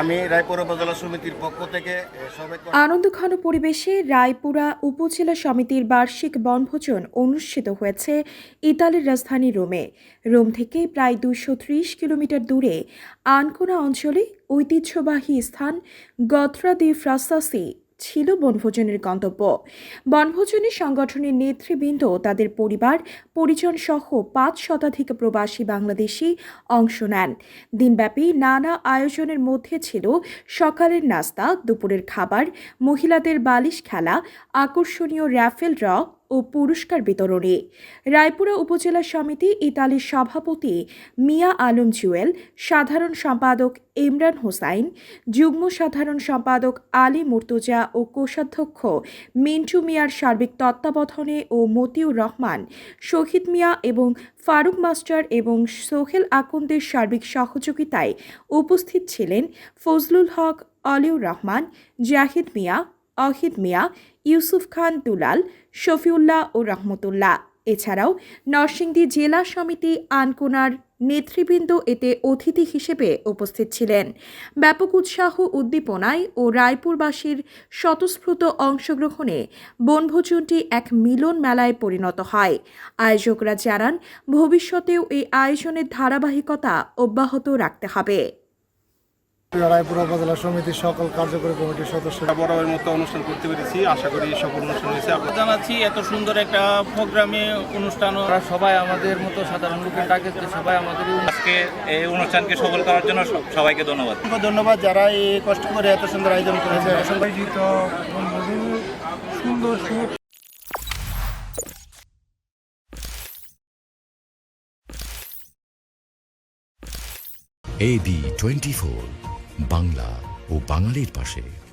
আমি রায়পুর উপজেলা সমিতির পক্ষ থেকে পরিবেশে রায়পুরা উপজেলা সমিতির বার্ষিক বনভোজন অনুষ্ঠিত হয়েছে ইতালির রাজধানী রোমে। রোম থেকে প্রায় দুশো ত্রিশ কিলোমিটার দূরে আনকোনা অঞ্চলে ঐতিহ্যবাহী স্থান গত্রা দি ফ্রাসাসি ছিল বনভোজনের গন্তব্য। বনভোজনের সংগঠনের নেতৃবৃন্দ, তাদের পরিবার পরিজন সহ পাঁচ শতাধিক প্রবাসী বাংলাদেশি অংশ নেন। দিনব্যাপী নানা আয়োজনের মধ্যে ছিল সকালের নাস্তা, দুপুরের খাবার, মহিলাদের বালিশ খেলা, আকর্ষণীয় র্যাফেল ড্র ও পুরস্কার বিতরণে। রায়পুরা উপজেলা সমিতি ইতালির সভাপতি মিয়া আলম জুয়েল, সাধারণ সম্পাদক ইমরান হোসাইন, যুগ্ম সাধারণ সম্পাদক আলী মুর্তুজা ও কোষাধ্যক্ষ মিন্টু মিয়ার সার্বিক তত্ত্বাবধানে ও মতিউর রহমান, শহীদ মিয়া এবং ফারুক মাস্টার এবং সোহেল আকন্দের সার্বিক সহযোগিতায় উপস্থিত ছিলেন ফজলুল হক, অলিউর রহমান, জাহিদ মিয়া অহিদ মিয়া, ইউসুফ খান দুলাল, শফিউল্লাহ ও রহমতুল্লাহ। এছাড়াও নরসিংদী জেলা সমিতি আনকোনার নেতৃবৃন্দ এতে অতিথি হিসেবে উপস্থিত ছিলেন। ব্যাপক উৎসাহ, উদ্দীপনায় ও রায়পুরবাসীর স্বতঃস্ফূর্ত অংশগ্রহণে বনভোজনটি এক মিলন মেলায় পরিণত হয়। আয়োজকরা জানান, ভবিষ্যতেও এই আয়োজনের ধারাবাহিকতা অব্যাহত রাখতে হবে। রায়পুর উপজেলা সমিতির সকল কার্যকরী কমিটির সদস্য বরাবরের মতো অনুষ্ঠান করতে পেরেছি। আশা করি সফল অনুষ্ঠান হয়েছে। আপনার জানাচ্ছি এত সুন্দর একটা প্রোগ্রামে অনুষ্ঠান সবাই আমাদের মতো সাধারণ লোকের ডাকে সবাই আমাদের এই আজকে এই অনুষ্ঠানকে সফল করার জন্য সব- সবাইকে ধন্যবাদ। ধন্যবাদ যারা এই কষ্ট করে এত সুন্দর আয়োজন করেছে। অসংখ্য এবি টোয়েন্টি ফোর বাংলা ও বাঙালির পাশে।